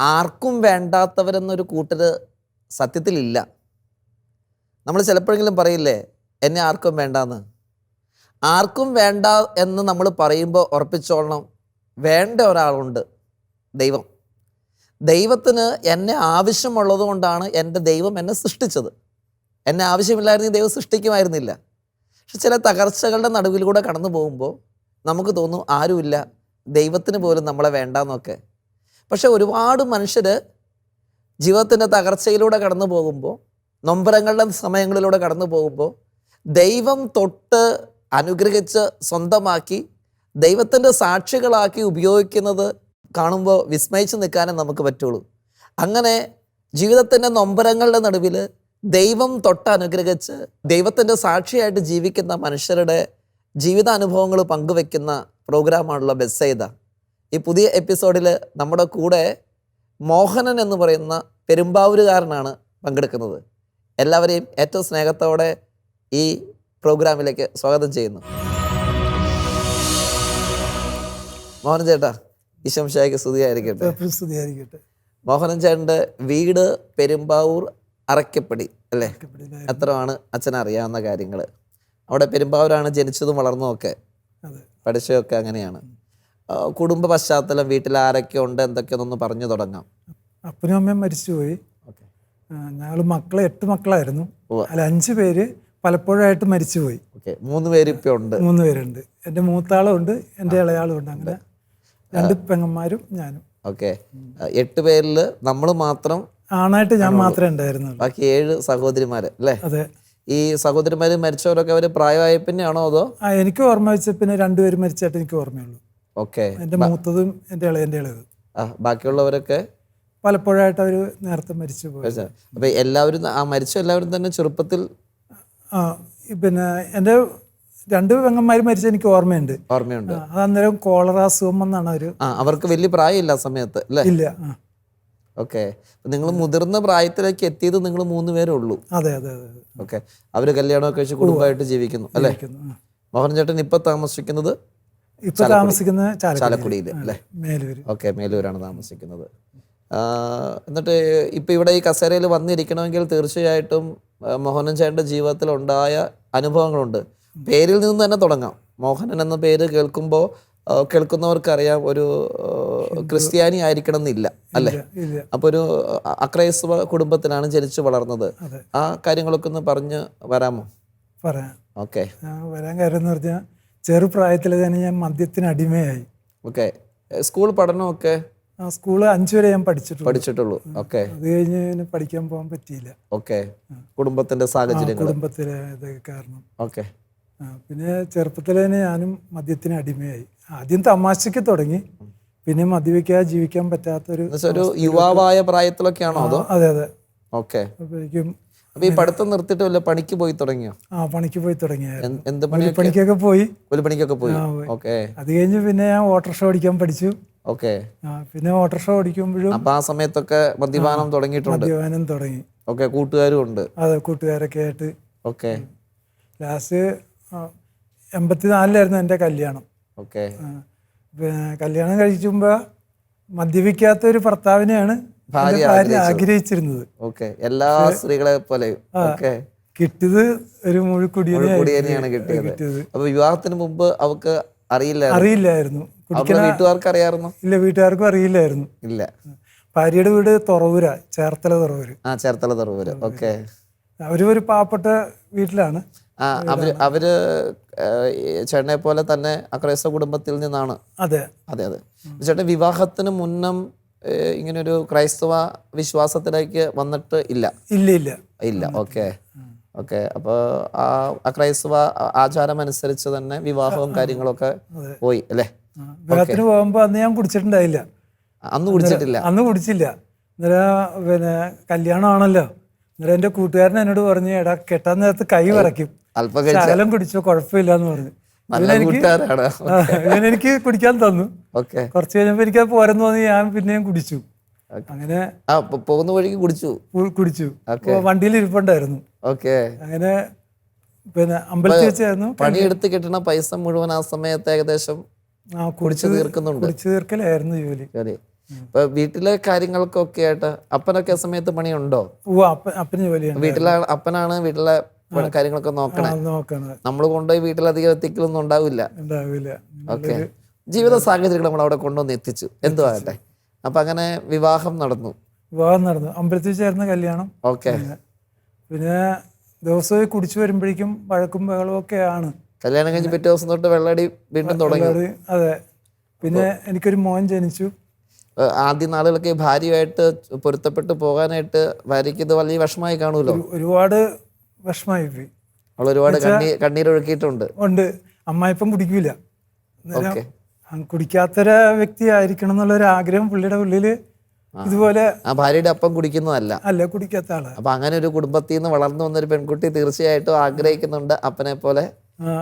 ആർക്കും വേണ്ടാത്തവരെന്നൊരു കൂട്ടർ സത്യത്തിലില്ല. നമ്മൾ ചിലപ്പോഴെങ്കിലും പറയില്ലേ എന്നെ ആർക്കും വേണ്ടാന്ന്? ആർക്കും വേണ്ട എന്ന് നമ്മൾ പറയുമ്പോൾ ഉറപ്പിച്ചോളണം വേണ്ട ഒരാളുണ്ട് ദൈവം. ദൈവത്തിന് എന്നെ ആവശ്യമുള്ളത് കൊണ്ടാണ് എന്റെ ദൈവം എന്നെ സൃഷ്ടിച്ചത്. എന്നെ ആവശ്യമില്ലായിരുന്നെങ്കിൽ ദൈവം സൃഷ്ടിക്കുമായിരുന്നില്ല. പക്ഷെ ചില തകർച്ചകളുടെ നടുവിലൂടെ കടന്നു പോകുമ്പോൾ നമുക്ക് തോന്നും ആരുമില്ല ദൈവത്തിന് പോലും നമ്മളെ വേണ്ടാന്നൊക്കെ. പക്ഷെ ഒരുപാട് മനുഷ്യർ ജീവിതത്തിന്റെ തകർച്ചയിലൂടെ കടന്നു പോകുമ്പോൾ നൊമ്പരങ്ങളുടെ സമയങ്ങളിലൂടെ കടന്നു പോകുമ്പോൾ ദൈവം തൊട്ട് അനുഗ്രഹിച്ച് സ്വന്തമാക്കി ദൈവത്തിന്റെ സാക്ഷികളാക്കി ഉപയോഗിക്കുന്നത് കാണുമ്പോൾ വിസ്മയിച്ച് നിൽക്കാനേ നമുക്ക് പറ്റുള്ളൂ. അങ്ങനെ ജീവിതത്തിന്റെ നൊമ്പരങ്ങളുടെ നടുവിൽ ദൈവം തൊട്ട് അനുഗ്രഹിച്ച് ദൈവത്തിന്റെ സാക്ഷിയായിട്ട് ജീവിക്കുന്ന മനുഷ്യരുടെ ജീവിതാനുഭവങ്ങൾ പങ്കുവെക്കുന്ന പ്രോഗ്രാമാണുള്ള ബെസ്സൈദ ഈ പുതിയ എപ്പിസോഡിൽ നമ്മുടെ കൂടെ മോഹനൻ എന്ന് പറയുന്ന പെരുമ്പാവൂരുകാരനാണ് പങ്കെടുക്കുന്നത്. എല്ലാവരെയും ഏറ്റവും സ്നേഹത്തോടെ ഈ പ്രോഗ്രാമിലേക്ക് സ്വാഗതം ചെയ്യുന്നു. മോഹനൻ ചേട്ടാ ഈശംഷായ്ക്ക് സ്തുതിയായിരിക്കട്ടെ. സ്തുതിയായിരിക്കട്ടെ. മോഹനൻ ചേട്ടന്റെ വീട് പെരുമ്പാവൂർ അറക്കപ്പടി അല്ലേ? അത്രമാണ് അച്ഛൻ അറിയാവുന്ന കാര്യങ്ങൾ അവിടെ പെരുമ്പാവൂരാണ് ജനിച്ചതും വളർന്നതും ഒക്കെ. പഠിച്ചതൊക്കെ അങ്ങനെയാണ്. കുടുംബ പശ്ചാത്തലം വീട്ടിൽ ആരൊക്കെ ഉണ്ട് എന്തൊക്കെയെന്നൊന്ന് പറഞ്ഞു തുടങ്ങാം. അപ്പനും അമ്മയും മരിച്ചുപോയി. ഞങ്ങൾ മക്കളെ എട്ട് മക്കളായിരുന്നു. അല്ല അഞ്ച് പേര് പലപ്പോഴായിട്ട് മരിച്ചുപോയി. മൂന്ന് പേര് ഇപ്പം ഉണ്ട്. മൂന്ന് പേരുണ്ട്. എന്റെ മൂത്താളും ഉണ്ട് എന്റെ ഇളയാളും ഉണ്ട് അങ്ങനെ. രണ്ട് പെങ്ങന്മാരും ഞാനും. ഓക്കെ. എട്ട് പേരിൽ നമ്മൾ മാത്രം ആണായിട്ട് ഞാൻ മാത്രമേ ഉണ്ടായിരുന്നുള്ളൂ. ബാക്കി ഏഴ് സഹോദരിമാര് അല്ലേ? അതെ. ഈ സഹോദരിമാര് മരിച്ചവരൊക്കെ അവർ പ്രായമായ പിന്നെയാണോ അതോ? എനിക്ക് ഓർമ്മ വെച്ച പിന്നെ രണ്ടുപേരും മരിച്ചായിട്ട് എനിക്ക് ഓർമ്മയുള്ളൂ. ഓക്കെ. എന്റെ മൂത്തതും എന്റെ ഇളയന്റെ ഇളയത്. ആ ബാക്കിയുള്ളവരൊക്കെ? പലപ്പോഴായിട്ട് അവർ നേരത്തെ മരിച്ചു പോയി. അപ്പോൾ എല്ലാവരും ആ മരിച്ച എല്ലാവരും തന്നെ ചെറുപ്പത്തിൽ ആ പിന്നെ എന്റെ രണ്ട് പെങ്ങന്മാർ മരിച്ച എനിക്ക് ഓർമ്മയുണ്ട്. ഓർമ്മയുണ്ട്. അത് അന്നേരം കോളറ അസുഖം എന്നാണ് അവർ ആ അവർക്ക് വലിയ പ്രായമില്ല ആ സമയത്ത് അല്ലേ? ഇല്ല ഓക്കെ. നിങ്ങൾ മുതിർന്ന പ്രായത്തിലേക്ക് എത്തിയത് നിങ്ങൾ മൂന്ന് പേരേ ഉള്ളൂ. അതെ അതെ അതെ ഓക്കെ. അവർ കല്യാണമൊക്കെ കഴിച്ച് കുടുംബമായിട്ട് ജീവിക്കുന്നു അല്ലേ. മോഹൻ ചേട്ടൻ ഇപ്പൊ താമസിക്കുന്നത്? ഇപ്പൊ താമസിക്കുന്ന ചാലക്കുടി. ചാലക്കുടിയിൽ അല്ലേ? മേലൂര്. ഓക്കെ മേലൂരാണ് താമസിക്കുന്നത്. എന്നിട്ട് ഇപ്പൊ ഇവിടെ ഈ കസേരയിൽ വന്നിരിക്കണമെങ്കിൽ തീർച്ചയായിട്ടും മോഹനൻ ചേട്ടന്റെ ജീവിതത്തിൽ ഉണ്ടായ അനുഭവങ്ങളുണ്ട്. പേരിൽ നിന്ന് തന്നെ തുടങ്ങാം. മോഹനൻ എന്ന പേര് കേൾക്കുമ്പോൾ കേൾക്കുന്നവർക്കറിയാം ഒരു ക്രിസ്ത്യാനി ആയിരിക്കണം എന്നില്ല അല്ലേ അപ്പോൾ ഒരു അക്രൈസ്തവ കുടുംബത്തിലാണ് ജനിച്ചു വളർന്നത്. ആ കാര്യങ്ങളൊക്കെ ഒന്ന് പറഞ്ഞ് വരാമോ? പറയാം. ഓക്കെ. വരാൻ കാര്യം എന്ന് പറഞ്ഞാൽ ചെറുപ്രായത്തിൽ തന്നെ ഞാൻ മദ്യത്തിന് അടിമയായി. ഓക്കെ സ്കൂൾ പഠനമൊക്കെ? ആ സ്കൂൾ അഞ്ചു വരെ ഞാൻ പഠിച്ചിട്ടുള്ളൂ. പഠിച്ചിട്ടുള്ളൂ. ഓക്കെ അത് കഴിഞ്ഞ് പഠിക്കാൻ പോകാൻ പറ്റിയില്ല. ഓക്കെ കുടുംബത്തിന്റെ സാഹചര്യം കുടുംബത്തിലെ ഇത് കാരണം. ഓക്കെ പിന്നെ ചെറുപ്പത്തിൽ തന്നെ ഞാനും മദ്യത്തിന് അടിമയായി. ആദ്യം തമാശയ്ക്ക് തുടങ്ങി. പിന്നെ മദ്യപിക്കാതെ ജീവിക്കാൻ പറ്റാത്തൊരു ഒരു യുവാവായ പ്രായത്തിലൊക്കെയാണോ അതോ? അതെ അതെ. ഓക്കെ അപ്പോഴേക്കും അപ്പൊ ഈ പഠിത്തം നിർത്തിയിട്ട് വല്ല പണിക്ക് പോയി തുടങ്ങിയോ? ആ പണിക്ക് പോയി തുടങ്ങിയ എന്ത്- പണിക്കൊക്കെ പോയി. കൂലിപ്പണിക്കൊക്കെ പോയി. പോയി. ഓക്കെ. അത് കഴിഞ്ഞ് പിന്നെ ഞാൻ ഓട്ടോറിക്ഷ ഓടിക്കാൻ പഠിച്ചു. ഓക്കെ. പിന്നെ ഓട്ടോറിക്ഷ ഓടിക്കുമ്പോഴും അപ്പൊ ആ സമയത്തൊക്കെ മദ്യപാനം തുടങ്ങിയിട്ടുണ്ട്. മദ്യപാനം തുടങ്ങി. ഓക്കെ കൂട്ടുകാരും ഉണ്ട്. അതെ കൂട്ടുകാരൊക്കെ ആയിട്ട്. ഓക്കെ. ലാസ്റ്റ് എൺപത്തിനാലിലായിരുന്നു എന്റെ കല്യാണം. ഓക്കെ. കല്യാണം കഴിച്ചുമ്പോ മദ്യപിക്കാത്ത ഒരു ഭർത്താവിനെയാണ് ഭാര്യ ആഗ്രഹിച്ചിരുന്നത്. ഓക്കെ. എല്ലാ സ്ത്രീകളെ പോലെ. ഓക്കെ. കിട്ടിയത് ഒരു മുഴുക്കുടിയാണ് കിട്ടിയത്. അപ്പൊ വിവാഹത്തിന് മുമ്പ് അവക്ക് അറിയില്ല അറിയില്ലായിരുന്നു. വീട്ടുകാർക്ക് അറിയാമായിരുന്നു? ഇല്ല വീട്ടുകാർക്കും അറിയില്ലായിരുന്നു. ഇല്ല. ഭാര്യയുടെ വീട് തുറവൂര ചേർത്തല തുറവൂര്. ആ ചേർത്തല തുറവൂര്. ഓക്കെ. അവർ ഒരു പാവപ്പെട്ട വീട്ടിലാണ്. ആ അവർ അവർ ചേട്ടനെ പോലെ തന്നെ അക്രൈസ്ത കുടുംബത്തിൽ നിന്നാണ്. അതെ. അതെ അതെ. ചേട്ടൻ വിവാഹത്തിന് മുന്നം ഇങ്ങനൊരു ക്രൈസ്തവ വിശ്വാസത്തിലേക്ക് വന്നിട്ട് ഇല്ല? ഇല്ല ഇല്ല. ഇല്ല ഓക്കെ. ഓക്കെ അപ്പോൾ ആ ക്രൈസ്തവ ആചാരം അനുസരിച്ച് തന്നെ വിവാഹവും കാര്യങ്ങളൊക്കെ പോയി അല്ലേ? വിവാഹത്തിന് പോകുമ്പോൾ അന്ന് ഞാൻ കുടിച്ചിട്ടുണ്ടായില്ല. അന്ന് കുടിച്ചിട്ടില്ല. അന്ന് കുടിച്ചില്ല. അന്നേരം പിന്നെ കല്യാണമാണല്ലോ. അന്നേരം എന്റെ കൂട്ടുകാരൻ എന്നോട് പറഞ്ഞു എടാ കെട്ടാൻ നേരത്ത് കൈ വിറയ്ക്കും. അല്പം ശകലം കുടിച്ചോ കുഴപ്പമില്ല എന്ന് പറഞ്ഞു. എനിക്ക് കുടിക്കാൻ തന്നു. കുറച്ച് കഴിഞ്ഞപ്പോ എനിക്ക് പോരെന്ന് തോന്നി ഞാൻ പിന്നെയും കുടിച്ചു. അങ്ങനെ പോകുന്ന വഴിക്ക് കുടിച്ചു? കുടിച്ചു. വണ്ടിയിൽ ഇരിപ്പുണ്ടായിരുന്നു. ഓക്കെ. അങ്ങനെ പിന്നെ അമ്പലത്തിൽ വെച്ചായിരുന്നു. പണിയെടുത്ത് കിട്ടണ പൈസ മുഴുവൻ ആ സമയത്ത് ഏകദേശം കുടിച്ചു തീർക്കുന്നുണ്ട്. കുടിച്ചു തീർക്കലായിരുന്നു ജോലി. ഇപ്പൊ വീട്ടിലെ കാര്യങ്ങൾക്കൊക്കെ ആയിട്ട് അപ്പനൊക്കെ സമയത്ത് പണിയുണ്ടോ? ഓ അപ്പൻ അപ്പന് ജോലിയാണ് വീട്ടിലെ അപ്പനാണ് വീട്ടിലെ കാര്യങ്ങളൊക്കെ നോക്കണേ. നോക്കണം. നമ്മൾ കൊണ്ടുപോയി വീട്ടിലധികം എത്തിക്കലൊന്നും ഉണ്ടാവില്ല. ഉണ്ടാവില്ല. ഓക്കെ. ജീവിത സാഹചര്യങ്ങൾ നമ്മൾ അവിടെ കൊണ്ടുവന്ന് എത്തിച്ചു. എന്തുവാകട്ടെ അപ്പൊ അങ്ങനെ വിവാഹം നടന്നു. വിവാഹം നടന്നു. അമ്പലത്തിൽ ചേർന്ന കല്യാണം. ഓക്കെ. പിന്നെ ദിവസവും കുടിച്ചു വരുമ്പോഴേക്കും വഴക്കും ബഹളവും ആണ്. കല്യാണം കഴിഞ്ഞ് പിറ്റേ ദിവസം തൊട്ട് വെള്ളടി വീണ്ടും തുടങ്ങി. അതെ. പിന്നെ എനിക്കൊരു മോൻ ജനിച്ചു. ആദ്യ നാളുകളൊക്കെ ഭാര്യയായിട്ട് പൊരുത്തപ്പെട്ട് പോകാനായിട്ട് ഭാര്യയ്ക്ക് ഇത് വലിയ വിഷമായി കാണുമല്ലോ. ഒരു- ഒരുപാട് വിഷമായി പോയി അവൾ ഒരുപാട് കണ്ണീരൊഴുക്കിയിട്ടുണ്ട്. ഉണ്ട്. അമ്മായിപ്പം കുടിക്കൂല. കുടിക്കാത്തൊരു വ്യക്തി ആയിരിക്കണം എന്നുള്ളൊരു ആഗ്രഹം പുള്ളിയുടെ ഉള്ളിൽ ഇതുപോലെ ആ ഭാര്യയുടെ അപ്പം കുടിക്കുന്നതല്ല. അല്ല കുടിക്കാത്ത ആൾ. അപ്പൊ അങ്ങനെ ഒരു കുടുംബത്തിൽ നിന്ന് വളർന്നു വന്നൊരു പെൺകുട്ടി തീർച്ചയായിട്ടും ആഗ്രഹിക്കുന്നുണ്ട് അപ്പനെ പോലെ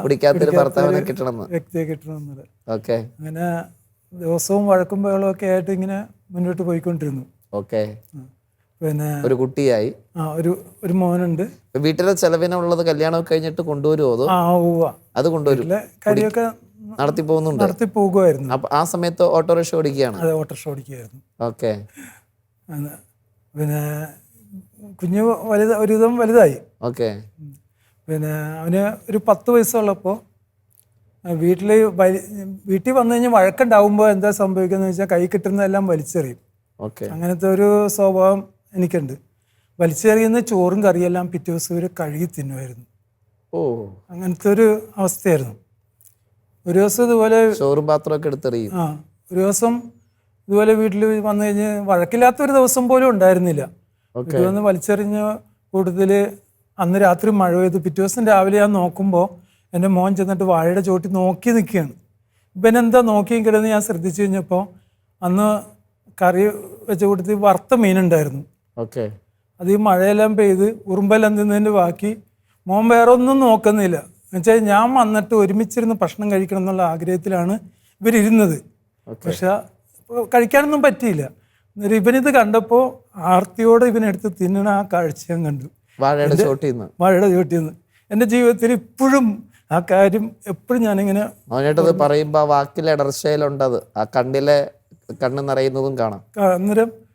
കുടിക്കാത്തൊരു ഭർത്താവിനെ കിട്ടണമെന്ന്. വ്യക്തിയെ കിട്ടണമെന്നത് ഓക്കെ. അങ്ങനെ ദിവസവും വഴക്കും ബഹളവും ഒക്കെ ആയിട്ട് ഇങ്ങനെ മുന്നോട്ട് പോയിക്കൊണ്ടിരുന്നു. ഓക്കെ. പിന്നെ ഒരു കുട്ടിയായി. ആ ഒരു ഒരു മോനുണ്ട്. വീട്ടിലെ ചെലവിനുള്ളത് കല്യാണം കഴിഞ്ഞിട്ട് കൊണ്ടുവരുമോ അതോ? ആ ഉവ്വ. അത് കൊണ്ടുവരും. കടിയൊക്കെ കാര്യമൊക്കെ നടത്തി പോകുന്നുണ്ട്. നടത്തി പോകുമായിരുന്നു. അപ്പൊ ആ സമയത്ത് ഓട്ടോറിക്ഷ ഓടിക്കുകയാണ്. അതെ ഓട്ടോറിക്ഷ ഓടിക്കുകയായിരുന്നു. ഓക്കെ. പിന്നെ കുഞ്ഞ് വലുത് ഒരുവിധം വലുതായി. ഓക്കെ. പിന്നെ അവന് ഒരു പത്ത് വയസ്സുള്ളപ്പോൾ വീട്ടിൽ വലി വീട്ടിൽ വന്നു കഴിഞ്ഞാൽ വഴക്കുണ്ടാവുമ്പോൾ എന്താ സംഭവിക്കുന്നത് വെച്ചാൽ കൈ കിട്ടുന്നതെല്ലാം വലിച്ചെറിയും. അങ്ങനത്തെ ഒരു സ്വഭാവം എനിക്കുണ്ട്. വലിച്ചെറിയുന്ന ചോറും കറിയെല്ലാം പിറ്റേ ദിവസം ഒരു കഴുകി തിന്നുമായിരുന്നു. ഓ. അങ്ങനത്തെ ഒരു അവസ്ഥയായിരുന്നു. ഒരു ദിവസം ഇതുപോലെ ചോറും പാത്രമൊക്കെ എടുത്തെറിയും. ആ ഒരു ദിവസം ഇതുപോലെ വീട്ടിൽ വന്നു കഴിഞ്ഞ് വഴക്കില്ലാത്ത ഒരു ദിവസം പോലും ഉണ്ടായിരുന്നില്ല. ഇതൊന്ന് വീട്ടിൽ വന്ന് വലിച്ചെറിഞ്ഞ കൂട്ടത്തിൽ അന്ന് രാത്രി മഴ പെയ്തു പിറ്റേ ദിവസം രാവിലെ ഞാൻ നോക്കുമ്പോൾ എന്റെ മോൻ ചെന്നിട്ട് വാഴയുടെ ചോട്ടി നോക്കി നിൽക്കുകയാണ് ഇവനെന്താ നോക്കിയും കിടന്ന് ഞാൻ ശ്രദ്ധിച്ചു കഴിഞ്ഞപ്പോൾ അന്ന് കറി വെച്ച കൂട്ടത്തിൽ വറുത്ത മീനുണ്ടായിരുന്നു ഓക്കെ. അത് ഈ മഴയെല്ലാം പെയ്ത് ഉറുമ്പെല്ലാം തിന്നതിന്റെ ബാക്കി. മോൻ വേറെ ഒന്നും നോക്കുന്നില്ല. എന്നുവെച്ചാൽ ഞാൻ വന്നിട്ട് ഒരുമിച്ചിരുന്ന് ഭക്ഷണം കഴിക്കണം എന്നുള്ള ആഗ്രഹത്തിലാണ് ഇവരിരുന്നത്. പക്ഷെ കഴിക്കാനൊന്നും പറ്റിയില്ല. എന്നിട്ട് ഇവനിത് കണ്ടപ്പോൾ ആർത്തിയോടെ ഇവനെടുത്ത് തിന്നണ ആ കാഴ്ച ഞാൻ കണ്ടു. വാഴയുടെ ചോട്ടിന്ന്. മഴയുടെ ചുവട്ടിന്ന് എന്റെ ജീവിതത്തിൽ ഇപ്പോഴും ആ കാര്യം എപ്പോഴും ഞാനിങ്ങനെ മോനേട്ടത് പറയുമ്പോ ആ വാക്കിലെ ഇടർച്ചയിലുണ്ടത്. ആ കണ്ണിലെ കണ്ണ് നിറയുന്നതും കാണാം. അന്നേരം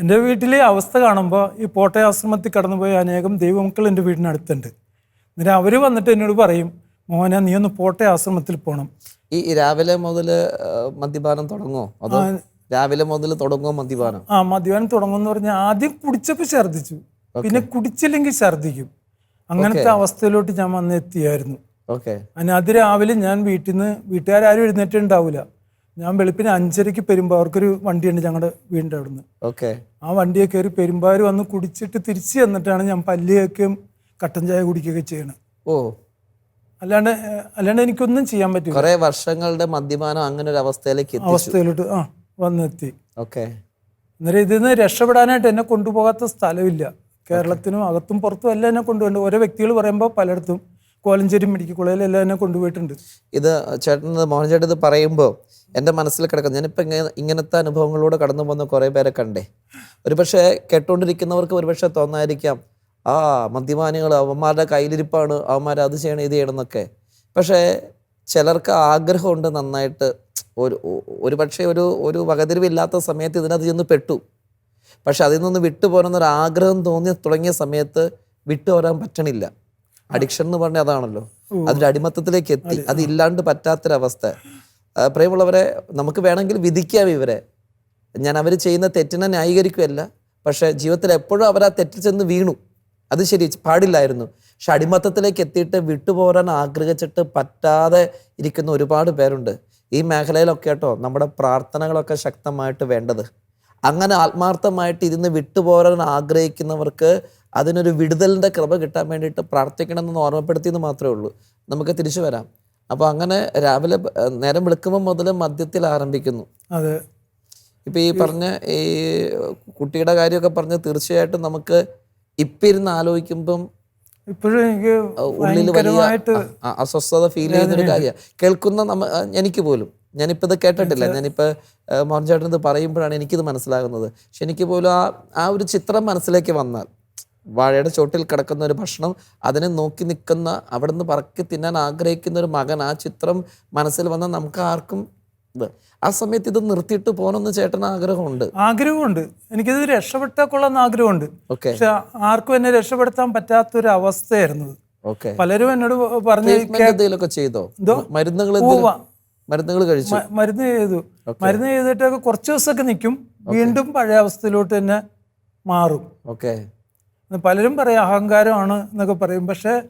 എന്റെ വീട്ടിലെ അവസ്ഥ കാണുമ്പോൾ ഈ പോട്ടയ ആശ്രമത്തിൽ കടന്നുപോയ അനേകം ദൈവമക്കൾ എന്റെ വീടിനടുത്തുണ്ട്. എന്നിട്ട് അവർ വന്നിട്ട് എന്നോട് പറയും മോനെ നീ ഒന്ന് പോട്ടയ ആശ്രമത്തിൽ പോകണം ഈ രാവിലെ മുതൽ മദ്യപാനം തുടങ്ങോ അതോ രാവിലെ മുതൽ തുടങ്ങോ മദ്യപാനം? ആ മദ്യപാനം തുടങ്ങുമെന്ന് പറഞ്ഞാൽ ആദ്യം കുടിച്ചപ്പോൾ ഛർദ്ദിച്ചു. പിന്നെ കുടിച്ചില്ലെങ്കിൽ ഛർദ്ദിക്കും. അങ്ങനത്തെ അവസ്ഥയിലോട്ട് ഞാൻ വന്ന് എത്തിയായിരുന്നു. ഓക്കെ. അതിന് അതിരാവിലെ ഞാൻ വീട്ടിൽ നിന്ന് വീട്ടുകാരും എഴുന്നേറ്റ് ഉണ്ടാവില്ല ഞാൻ വെളുപ്പിന് അഞ്ചരയ്ക്ക് പെരുമ്പാവർക്കൊരു വണ്ടിയുണ്ട് ഞങ്ങളുടെ വീടിന്റെ അവിടുന്ന്. ഓക്കെ. ആ വണ്ടിയെ കയറി പെരുമ്പാവൂർ വന്ന് കുടിച്ചിട്ട് തിരിച്ച് ചെന്നിട്ടാണ് ഞാൻ പല്ലിയൊക്കെയും കട്ടൻ ചായ കുടിക്കുകയൊക്കെ ചെയ്യണത് ഓ. അല്ലാണ്ട് അല്ലാണ്ട് എനിക്കൊന്നും ചെയ്യാൻ പറ്റില്ല കുറെ വർഷങ്ങളുടെ മദ്യപാനം അങ്ങനെ ഒരു അവസ്ഥയിലേക്ക് അവസ്ഥയിലോട്ട് ആ വന്നെത്തി. ഓക്കെ. അന്നേരം ഇതിൽ നിന്ന് രക്ഷപ്പെടാനായിട്ട് എന്നെ കൊണ്ടുപോകാത്ത സ്ഥലമില്ല. കേരളത്തിനും അകത്തും പുറത്തും എല്ലാം എന്നെ കൊണ്ടുപോകേണ്ടത് ഓരോ വ്യക്തികൾ പറയുമ്പോൾ പലയിടത്തും കോലഞ്ചേരി മെഡിക്കൽ കോളേജിൽ എല്ലാം എന്നെ കൊണ്ടുപോയിട്ടുണ്ട്. ഇത് ചേട്ടൻ മോഹൻ ചേട്ടൻ ഇത് പറയുമ്പോൾ എന്റെ മനസ്സിൽ കിടക്കുന്നത് ഞാനിപ്പോൾ ഇങ്ങനെ ഇങ്ങനത്തെ അനുഭവങ്ങളിലൂടെ കടന്നു പോകുന്ന കുറേ പേരെ കണ്ടേ. ഒരുപക്ഷെ കേട്ടുകൊണ്ടിരിക്കുന്നവർക്ക് ഒരുപക്ഷെ തോന്നായിരിക്കാം ആ മദ്യപാനികൾ അവന്മാരുടെ കയ്യിലിരിപ്പാണ് അവന്മാർ അത് ചെയ്യണം ഇത് ചെയ്യണം എന്നൊക്കെ. പക്ഷേ ചിലർക്ക് ആഗ്രഹമുണ്ട് നന്നായിട്ട്. ഒരു ഒരു പക്ഷേ ഒരു ഒരു വകതിരിവില്ലാത്ത സമയത്ത് ഇതിനകത്ത് ചെന്ന് പെട്ടു. പക്ഷെ അതിൽ നിന്ന് വിട്ടുപോരുന്ന ഒരു ആഗ്രഹം തോന്നി തുടങ്ങിയ സമയത്ത് വിട്ടു വരാൻ പറ്റണില്ല. അഡിക്ഷൻ എന്ന് പറഞ്ഞ അതാണല്ലോ. അതിന്റെ അടിമത്തത്തിലേക്ക് എത്തി. അത്. ഇല്ലാണ്ട് പറ്റാത്തൊരവസ്ഥ. പ്രേമുള്ളവരെ പ്രിയമുള്ളവരെ നമുക്ക് വേണമെങ്കിൽ വിധിക്കാം ഇവരെ. ഞാൻ അവർ ചെയ്യുന്ന തെറ്റിനെ ന്യായീകരിക്കുകയല്ല. പക്ഷേ ജീവിതത്തിൽ എപ്പോഴും അവർ ആ തെറ്റിൽ ചെന്ന് വീണു. അത് ശരി പാടില്ലായിരുന്നു. പക്ഷെ അടിമത്തത്തിലേക്ക് എത്തിയിട്ട് വിട്ടുപോരാൻ ആഗ്രഹിച്ചിട്ട് പറ്റാതെ ഇരിക്കുന്ന ഒരുപാട് പേരുണ്ട്. ഈ മേഖലയിലൊക്കെ കേട്ടോ നമ്മുടെ പ്രാർത്ഥനകളൊക്കെ ശക്തമായിട്ട് വേണ്ടത്. അങ്ങനെ ആത്മാർത്ഥമായിട്ട് ഇരുന്ന് വിട്ടുപോരാൻ ആഗ്രഹിക്കുന്നവർക്ക് അതിനൊരു വിടുതലിന്റെ കൃപ കിട്ടാൻ വേണ്ടിയിട്ട് പ്രാർത്ഥിക്കണമെന്ന് ഓർമ്മപ്പെടുത്തിയെന്ന് മാത്രമേ ഉള്ളൂ. നമുക്ക് തിരിച്ചു വരാം. അപ്പോൾ അങ്ങനെ രാവിലെ നേരം വെളുക്കുമ്പോൾ മുതൽ മദ്യത്തിൽ ആരംഭിക്കുന്നു. അതെ. ഇപ്പം ഈ പറഞ്ഞ ഈ കുട്ടിയുടെ കാര്യമൊക്കെ പറഞ്ഞ് തീർച്ചയായിട്ടും നമുക്ക് ഇപ്പം ഇരുന്ന് ആലോചിക്കുമ്പം ഇപ്പോഴും എനിക്ക് ഉള്ളിൽ വലിയ അസ്വസ്ഥത ഫീൽ ചെയ്യുന്നൊരു കാര്യമാണ് കേൾക്കുന്ന നമ്മ എനിക്ക് പോലും. ഞാനിപ്പോൾ ഇത് കേട്ടിട്ടില്ല. ഞാനിപ്പോൾ മോഹൻ ചേട്ടൻ ഇത് പറയുമ്പോഴാണ് എനിക്കിത് മനസ്സിലാകുന്നത്. പക്ഷെ എനിക്ക് പോലും ആ ആ ഒരു ചിത്രം മനസ്സിലേക്ക് വന്നാൽ വാഴയുടെ ചോട്ടിൽ കിടക്കുന്ന ഒരു ഭക്ഷണം അതിനെ നോക്കി നിൽക്കുന്ന അവിടെ നിന്ന് പറക്കി തിന്നാൻ ആഗ്രഹിക്കുന്ന ഒരു മകൻ ആ ചിത്രം മനസ്സിൽ വന്നാൽ നമുക്ക് ആർക്കും ഇത്. ആ സമയത്ത് ഇത് നിർത്തിയിട്ട് പോകണമെന്ന് ചേട്ടന് ആഗ്രഹമുണ്ട്. ആഗ്രഹമുണ്ട്. എനിക്കിത് രക്ഷപ്പെട്ടാൽ കൊള്ളാമെന്ന് ആഗ്രഹമുണ്ട്. ഓക്കെ. പക്ഷെ ആർക്കും എന്നെ രക്ഷപ്പെടുത്താൻ പറ്റാത്തൊരു അവസ്ഥയായിരുന്നു പലരും എന്നോട് പറഞ്ഞു എന്തെങ്കിലുമൊക്കെ ചെയ്തോ? മരുന്നുകൾ മരുന്നുകൾ കഴിച്ചു? മരുന്ന് ചെയ്തു. മരുന്ന് ചെയ്തിട്ടൊക്കെ കുറച്ച് ദിവസമൊക്കെ നിൽക്കും. വീണ്ടും പഴയ അവസ്ഥയിലോട്ട് തന്നെ മാറും. ഓക്കെ. പലരും പറയും അഹങ്കാരമാണ് എന്നൊക്കെ പറയും. പക്ഷെ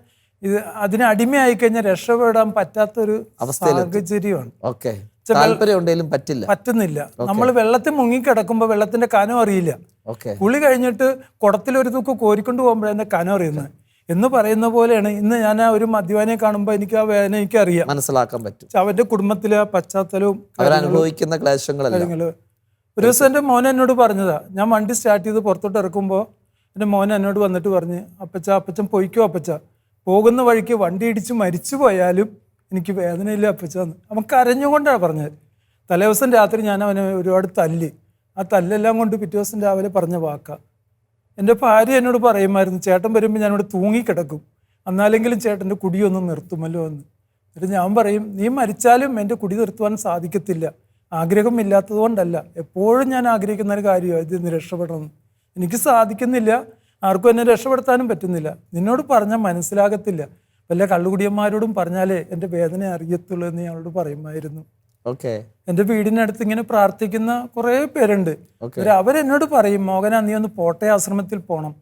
ഇത് അതിന് അടിമയായി കഴിഞ്ഞാൽ രക്ഷപ്പെടാൻ പറ്റാത്തൊരു സാഹചര്യമാണ്. ഓക്കെ. താല്പര്യം ഉണ്ടെങ്കിലും പറ്റില്ല. പറ്റുന്നില്ല. നമ്മൾ വെള്ളത്തിൽ മുങ്ങിക്കിടക്കുമ്പോൾ വെള്ളത്തിന്റെ കനം അറിയില്ല. കുളി കഴിഞ്ഞിട്ട് കുടത്തിൽ ഒരു തൂക്ക് കോരിക്കൊണ്ട് പോകുമ്പോഴാണ് കനം അറിയുന്നത്. എന്ന് പറയുന്ന പോലെയാണ് ഇന്ന് ഞാൻ ആ ഒരു മദ്യപാനിയെ കാണുമ്പോൾ എനിക്ക് ആ വേദന എനിക്ക് അറിയാം മനസ്സിലാക്കാൻ പറ്റും. അവന്റെ കുടുംബത്തിലെ പശ്ചാത്തലവും അവരനുഭവിക്കുന്ന ക്ലേശങ്ങളല്ല. ഒരു ദിവസം എന്റെ മോൻ എന്നോട് പറഞ്ഞതാ ഞാൻ വണ്ടി സ്റ്റാർട്ട് ചെയ്ത് പുറത്തോട്ട് ഇറക്കുമ്പോൾ എന്റെ മോൻ എന്നോട് വന്നിട്ട് പറഞ്ഞ് അപ്പച്ച അപ്പച്ചൻ പൊയ്ക്കോ അപ്പച്ച. പോകുന്ന വഴിക്ക് വണ്ടി ഇടിച്ച് മരിച്ചു പോയാലും എനിക്ക് വേദനയില്ല അപ്പച്ചാന്ന് അവൻ കരഞ്ഞുകൊണ്ടാണ് പറഞ്ഞത്. തലേദിവസം രാത്രി ഞാൻ അവനെ ഒരുപാട് തല്ലി. ആ തല്ലെല്ലാം കൊണ്ട് പിറ്റേ ദിവസം രാവിലെ പറഞ്ഞ വാക്ക. എന്റെ ഭാര്യ എന്നോട് പറയുമായിരുന്നു ചേട്ടൻ വരുമ്പോൾ ഞാനിവിടെ തൂങ്ങിക്കിടക്കും. എന്നാലെങ്കിലും ചേട്ടന്റെ കുടിയൊന്നും നിർത്തുമല്ലോ എന്ന്. എന്നിട്ട് ഞാൻ പറയും നീ മരിച്ചാലും എന്റെ കുടി നിർത്തുവാൻ സാധിക്കത്തില്ല. ആഗ്രഹമില്ലാത്തത് കൊണ്ടല്ല. എപ്പോഴും ഞാൻ ആഗ്രഹിക്കുന്ന ഒരു കാര്യമാണ് ഇതിൽ നിന്ന് രക്ഷപ്പെടണം എനിക്ക് സാധിക്കുന്നില്ല. ആർക്കും എന്നെ രക്ഷപ്പെടുത്താനും പറ്റുന്നില്ല. നിന്നോട് പറഞ്ഞാൽ മനസ്സിലാകത്തില്ല. വല്ല കള്ളുകുടിയന്മാരോടും പറഞ്ഞാലേ എന്റെ വേദന അറിയത്തുള്ളൂ എന്ന് ഞങ്ങളോട് പറയുമായിരുന്നു. ഓക്കെ. എന്റെ വീടിനടുത്ത് ഇങ്ങനെ പ്രാർത്ഥിക്കുന്ന കുറേ പേരുണ്ട്. അവരെന്നോട് പറയും മോഹന നീ ഒന്ന് പോട്ടയ ആശ്രമത്തിൽ പോകണം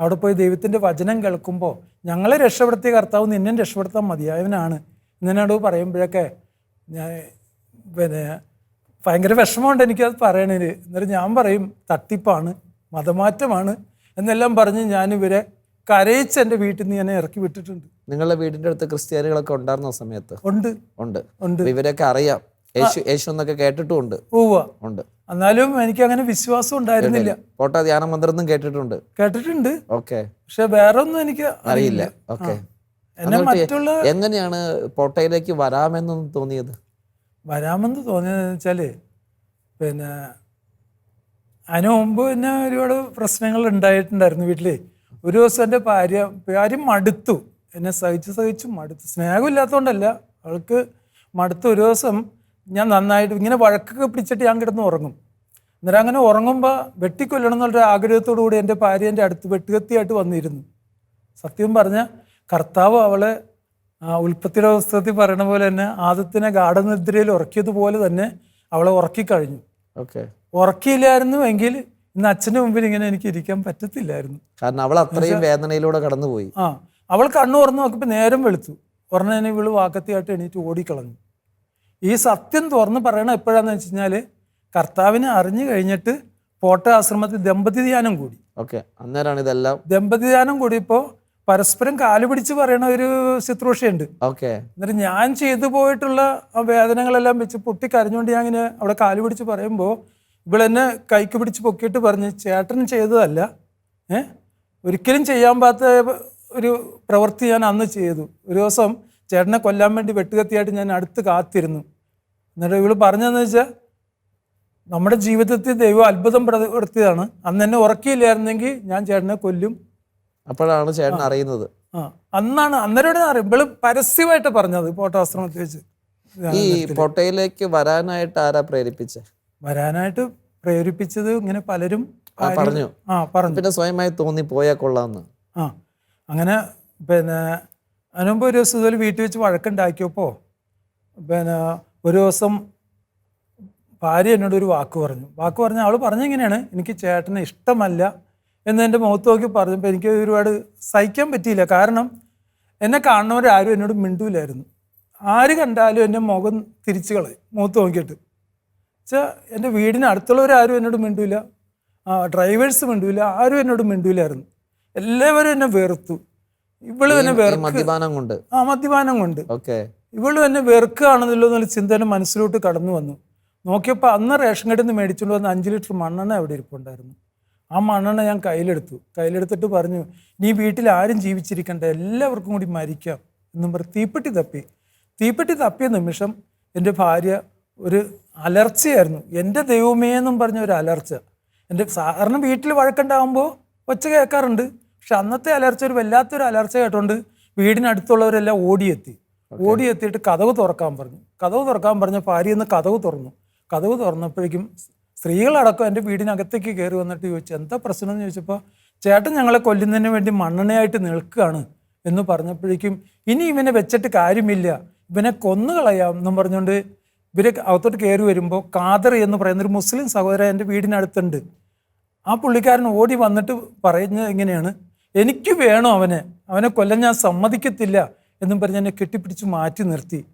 അവിടെ പോയി ദൈവത്തിന്റെ വചനം കേൾക്കുമ്പോൾ ഞങ്ങളെ രക്ഷപ്പെടുത്തിയ കർത്താവ് നിന്നെ രക്ഷപ്പെടുത്താൻ മതിയായവനാണ്. എന്നോട് പറയുമ്പോഴൊക്കെ ഞാൻ പിന്നെ ഭയങ്കര വിഷമമുണ്ട് എനിക്കത് പറയണതിന്. എന്നിട്ട് ഞാൻ പറയും തട്ടിപ്പാണ്. മതമാറ്റമാണ് എന്നെല്ലാം പറഞ്ഞ് ഞാനിവരെ കരയിച്ച് എന്റെ വീട്ടിൽ നിന്ന് ഞാൻ ഇറക്കി വിട്ടിട്ടുണ്ട്. നിങ്ങളുടെ വീടിന്റെ അടുത്ത് ക്രിസ്ത്യാനികളൊക്കെ ഉണ്ടായിരുന്ന സമയത്ത്? ഉണ്ട്. ഉണ്ട്. ഉണ്ട്. ഇവരൊക്കെ അറിയാം. യേശു യേശു എന്നൊക്കെ കേട്ടിട്ടുമുണ്ട്. പോവുക ഉണ്ട്. എന്നാലും എനിക്ക് അങ്ങനെ വിശ്വാസം ഉണ്ടായിരുന്നില്ല. കോട്ട ധ്യാന മന്ത്രം കേട്ടിട്ടുണ്ട്. കേട്ടിട്ടുണ്ട്. ഓക്കെ. പക്ഷെ വേറെ ഒന്നും എനിക്ക് അറിയില്ല. ഓക്കെ. എന്നെ മറ്റുള്ള എങ്ങനെയാണ് കോട്ടയിലേക്ക് വരാമെന്നൊന്നും തോന്നിയത്? വരാമെന്ന് തോന്നിയതെന്ന് വെച്ചാൽ പിന്നെ അതിന് മുമ്പ് പിന്നെ ഒരുപാട് പ്രശ്നങ്ങൾ ഉണ്ടായിട്ടുണ്ടായിരുന്നു വീട്ടിൽ. ഒരു ദിവസം എന്റെ ഭാര്യ ഭാര്യ മടുത്തു. എന്നെ സഹിച്ച് സഹിച്ച് മടുത്തു. സ്നേഹമില്ലാത്തതുകൊണ്ടല്ല. അവൾക്ക് മടുത്തു ഒരു ദിവസം ഞാൻ നന്നായിട്ട് ഇങ്ങനെ വഴക്കൊക്കെ പിടിച്ചിട്ട് ഞാൻ കിടന്ന് ഉറങ്ങും. അന്നേരം അങ്ങനെ ഉറങ്ങുമ്പോൾ വെട്ടിക്കൊല്ലണം എന്നുള്ള ആഗ്രഹത്തോടു കൂടി എന്റെ ഭാര്യ എന്റെ അടുത്ത് വെട്ടുകത്തിയായിട്ട് വന്നിരുന്നു. സത്യം പറഞ്ഞ കർത്താവ് അവളെ ഉൽപ്പത്തിയുടെ പുസ്തകത്തിൽ പറയണ പോലെ തന്നെ ആദത്തിനെ ഗാഠനിദ്രയിൽ ഉറക്കിയതുപോലെ തന്നെ അവളെ ഉറക്കിക്കഴിഞ്ഞു. ഓക്കെ ഉറക്കിയില്ലായിരുന്നു എങ്കിൽ ഇന്ന് അച്ഛന്റെ മുമ്പിൽ ഇങ്ങനെ എനിക്ക് ഇരിക്കാൻ പറ്റത്തില്ലായിരുന്നു. കാരണം അവൾ അത്രയും വേദനയിലൂടെ കടന്നുപോയി. ആ അവൾ കണ്ണു തുറന്നു നോക്കിയപ്പോൾ നേരം വെളുത്തു. ഉടനെ ഇവൾ വാക്കത്തിയായിട്ട് എണീറ്റ് ഓടിക്കളഞ്ഞു. ഈ സത്യം തുറന്ന് പറയണ എപ്പോഴാന്ന് വെച്ച് കഴിഞ്ഞാൽ കർത്താവിനെ അറിഞ്ഞു കഴിഞ്ഞിട്ട് പോട്ട ആശ്രമത്തിൽ ദമ്പതി ധ്യാനം കൂടി. ഓക്കെ അന്നേരമാണ് ഇതെല്ലാം. ദമ്പതി ധ്യാനം കൂടിയപ്പോൾ പരസ്പരം കാൽ പിടിച്ച് പറയണ ഒരു ശുശ്രൂഷയുണ്ട്. ഓക്കെ. എന്നിട്ട് ഞാൻ ചെയ്തു പോയിട്ടുള്ള ആ വേദനകളെല്ലാം വെച്ച് പൊട്ടി കരഞ്ഞുകൊണ്ട് ഞാൻ ഇങ്ങനെ അവിടെ കാൽ പിടിച്ച് പറയുമ്പോൾ ഇവളെന്നെ കൈക്ക് പിടിച്ച് പൊക്കിയിട്ട് പറഞ്ഞ് ചേട്ടൻ ചെയ്തതല്ല. ഏ? ഒരിക്കലും ചെയ്യാൻ പാത്ത ഒരു പ്രവൃത്തി ഞാൻ അന്ന് ചെയ്തു. ഒരു ദിവസം ചേട്ടനെ കൊല്ലാൻ വേണ്ടി വെട്ടുകത്തിയായിട്ട് ഞാൻ അടുത്ത് കാത്തിരുന്നു. എന്നിട്ട് ഇവൾ പറഞ്ഞതെന്ന് വെച്ചാൽ നമ്മുടെ ജീവിതത്തിൽ ദൈവം അത്ഭുതം പ്രവർത്തിയതാണ് അന്ന് എന്നെ ഉറക്കിയില്ലായിരുന്നെങ്കിൽ ഞാൻ ചേട്ടനെ കൊല്ലും. അപ്പോഴാണ് ചേട്ടൻ അറിയുന്നത്. ആ. അന്നാണ് അന്നേരം അറിയും. ഇവൾ പരസ്യമായിട്ട് പറഞ്ഞത് പോട്ടാശ്രമത്തിൽ വെച്ച്. ഈ പൊട്ടയിലേക്ക് വരാനായിട്ട് ആരാ പ്രേരിപ്പിച്ചേ? വരാനായിട്ട് പ്രേരിപ്പിച്ചത് ഇങ്ങനെ പലരും ആ പറഞ്ഞു. ആ പറഞ്ഞു. പിന്നെ സ്വയമായി തോന്നി പോയാൽ കൊള്ളാന്ന്. ആ അങ്ങനെ പിന്നെ അതിനുമുമ്പ് ഒരു ദിവസം ഇതുപോലെ വീട്ടിൽ വെച്ച് വഴക്കുണ്ടാക്കിയപ്പോൾ പിന്നെ ഒരു ദിവസം ഭാര്യ എന്നോട് ഒരു വാക്ക് പറഞ്ഞു. വാക്ക് പറഞ്ഞ അവൾ പറഞ്ഞെങ്ങനെയാണ് എനിക്ക് ചേട്ടനെ ഇഷ്ടമല്ല എന്ന് എന്റെ മുഖത്ത് നോക്കി പറഞ്ഞപ്പോൾ എനിക്ക് ഒരുപാട് സഹിക്കാൻ പറ്റിയില്ല. കാരണം എന്നെ കാണുന്നവരാരും എന്നോട് മിണ്ടൂലായിരുന്നു. ആര് കണ്ടാലും എന്റെ മുഖം തിരിച്ചു കളയും. മുഖത്ത് നോക്കിയിട്ട്. വെച്ചാൽ എന്റെ വീടിന് അടുത്തുള്ളവരാരും എന്നോട് മിണ്ടൂല. ആ ഡ്രൈവേഴ്സ് മിണ്ടൂല. ആരും എന്നോട് മിണ്ടൂലായിരുന്നു. എല്ലാവരും എന്നെ വെറുത്തു. ഇവൾ തന്നെ മദ്യപാനം കൊണ്ട്? ആ മദ്യപാനം കൊണ്ട്. ഓക്കെ. ഇവൾ തന്നെ വെറുക്കുകയാണെന്നല്ലോ എന്നുള്ള ചിന്ത എന്റെ മനസ്സിലോട്ട് കടന്നു വന്നു. നോക്കിയപ്പോൾ അന്ന് റേഷൻ കടയിൽ നിന്ന് മേടിച്ചുകൊണ്ട് വന്ന അഞ്ച് ലിറ്റർ മണ്ണെണ്ണ അവിടെ ഇരിപ്പുണ്ടായിരുന്നു. ആ മണ്ണെണ്ണ ഞാൻ കയ്യിലെടുത്തു. കയ്യിലെടുത്തിട്ട് പറഞ്ഞു നീ വീട്ടിൽ ആരും ജീവിച്ചിരിക്കണ്ട. എല്ലാവർക്കും കൂടി മരിക്കാം. എന്നും പറഞ്ഞ് തീപ്പെട്ടി തപ്പി. തീപ്പെട്ടി തപ്പിയ നിമിഷം എന്റെ ഭാര്യ ഒരു അലർച്ചയായിരുന്നു. എന്റെ ദൈവമേ എന്നും പറഞ്ഞ ഒരു അലർച്ച. എന്റെ സാധാരണ വീട്ടിൽ വഴക്കുണ്ടാകുമ്പോൾ ഒച്ച കേൾക്കാറുണ്ട്. പക്ഷെ അന്നത്തെ അലർച്ച ഒരു വല്ലാത്തൊരു അലർച്ച കേട്ടോണ്ട് വീടിനടുത്തുള്ളവരെല്ലാം ഓടിയെത്തി. ഓടിയെത്തിയിട്ട് കഥവ് തുറക്കാൻ പറഞ്ഞു. കഥവ് തുറക്കാൻ പറഞ്ഞ ഭാര്യ എന്ന് കഥവ് തുറന്നു. കഥവ് തുറന്നപ്പോഴേക്കും സ്ത്രീകളടക്കം എന്റെ വീടിനകത്തേക്ക് കയറി വന്നിട്ട് ചോദിച്ചു എന്താ പ്രശ്നം? എന്ന് ചോദിച്ചപ്പോൾ ചേട്ടൻ ഞങ്ങളെ കൊല്ലുന്നതിന് വേണ്ടി മണ്ണെണ്ണയായിട്ട് നിൽക്കുകയാണ്. എന്ന് പറഞ്ഞപ്പോഴേക്കും ഇനി ഇവനെ വെച്ചിട്ട് കാര്യമില്ല. ഇവനെ കൊന്നുകളയാം എന്നും പറഞ്ഞുകൊണ്ട് ഇവർ അകത്തോട്ട് കയറി വരുമ്പോൾ കാദർ എന്ന് പറയുന്ന ഒരു മുസ്ലിം സഹോദരൻ എന്റെ വീടിനടുത്തുണ്ട്. ആ പുള്ളിക്കാരൻ ഓടി വന്നിട്ട് പറയുന്നത് എങ്ങനെയാണ് എനിക്ക് വേണം അവനെ? അവനെ കൊല്ലം ഞാൻ സമ്മതിക്കത്തില്ല എന്നും പറഞ്ഞ് എന്നെ കെട്ടിപ്പിടിച്ച് മാറ്റി നിർത്തി.